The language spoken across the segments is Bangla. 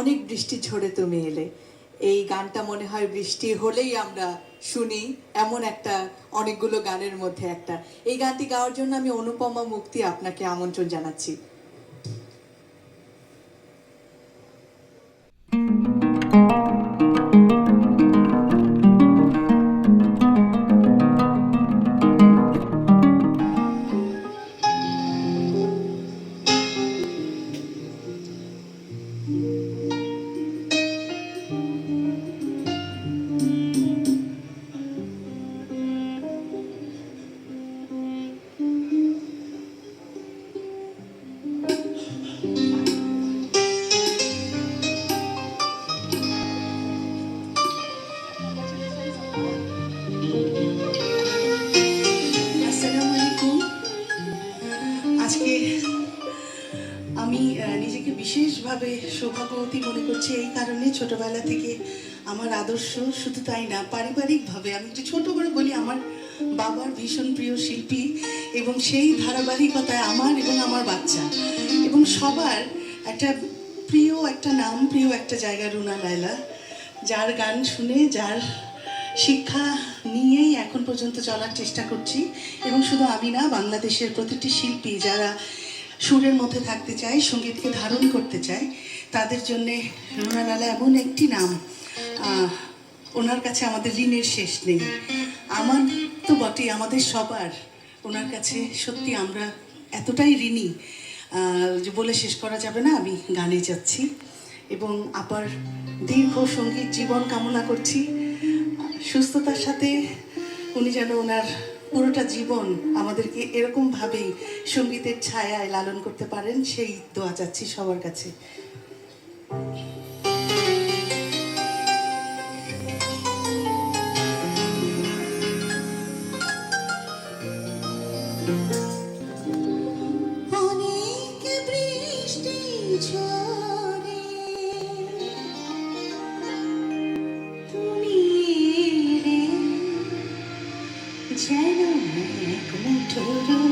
অনেক বৃষ্টি ঝরে তুমি এলে। এই গানটা মনে হয় বৃষ্টি হলেই আমরা শুনি, এমন একটা অনেকগুলো গানের মধ্যে একটা। এই গানটি গাওয়ার জন্য আমি অনুপমা মুক্তি আপনাকে আমন্ত্রণ জানাচ্ছি। আমি নিজেকে বিশেষভাবে সৌভাগ্যবতী মনে করছি এই কারণে ছোটবেলা থেকে আমার আদর্শ শুধু তাই না, পারিবারিকভাবে। আমি একটু ছোট করে বলি, আমার বাবার ভীষণ প্রিয় শিল্পী এবং সেই ধারাবাহিকতায় আমার এবং আমার বাচ্চা। এবং সবার একটা প্রিয় একটা নাম, প্রিয় একটা জায়গা রুনা লায়লা। যার গান শুনে, যার শিক্ষা নিয়েই এখন পর্যন্ত চলার চেষ্টা করছি। এবং শুধু আমি না, বাংলাদেশের প্রতিটি শিল্পী যারা সুরের মধ্যে থাকতে চায়, সঙ্গীতকে ধারণ করতে চায়। তাদের জন্যে রুনা লালা এমন একটি নাম ওনার কাছে আমাদের ঋণের শেষ নেই। আমার তো বটেই, আমাদের সবার। ওনার কাছে সত্যি আমরা এতটাই ঋণী যে বলে শেষ করা যাবে না, আমি গানে যাচ্ছি। এবং আবার দীর্ঘ সংগীত জীবন কামনা করছি। সুস্থতার সাথে উনি যেন ওনার পুরোটা জীবন আমাদেরকে এরকমভাবেই সঙ্গীতের ছায়ায় লালন করতে পারেন, সেই দোয়া চাচ্ছি সবার কাছে। অনেক do. you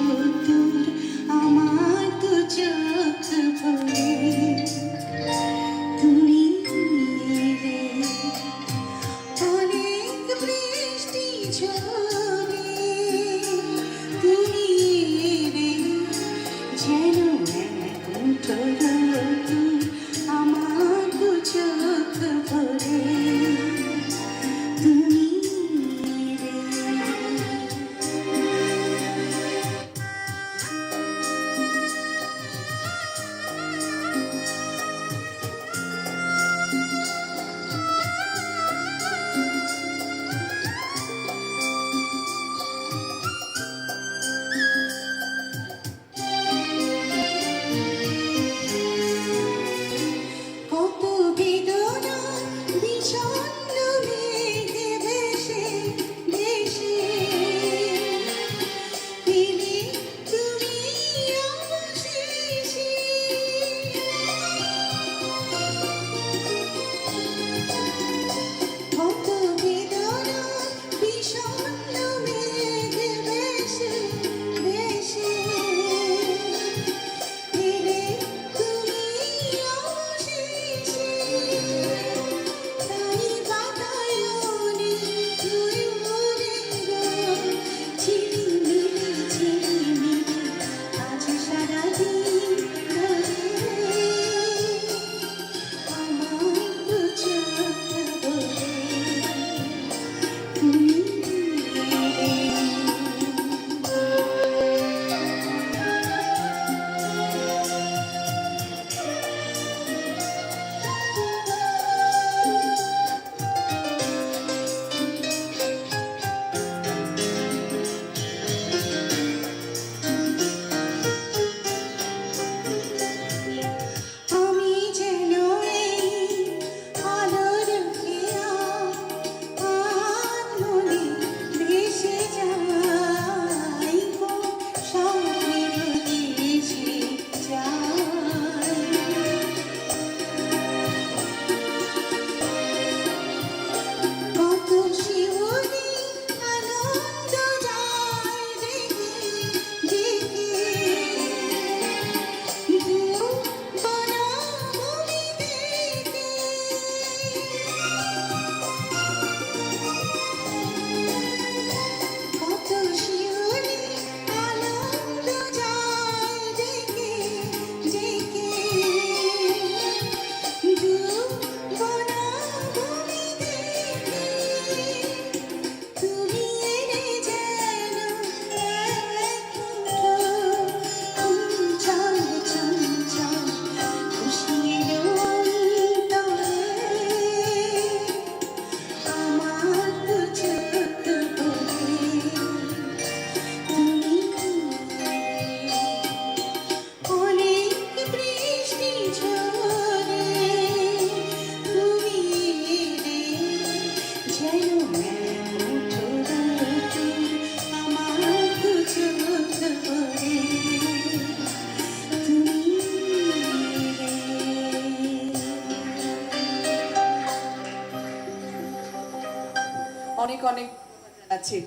অনেক অনেক আছে।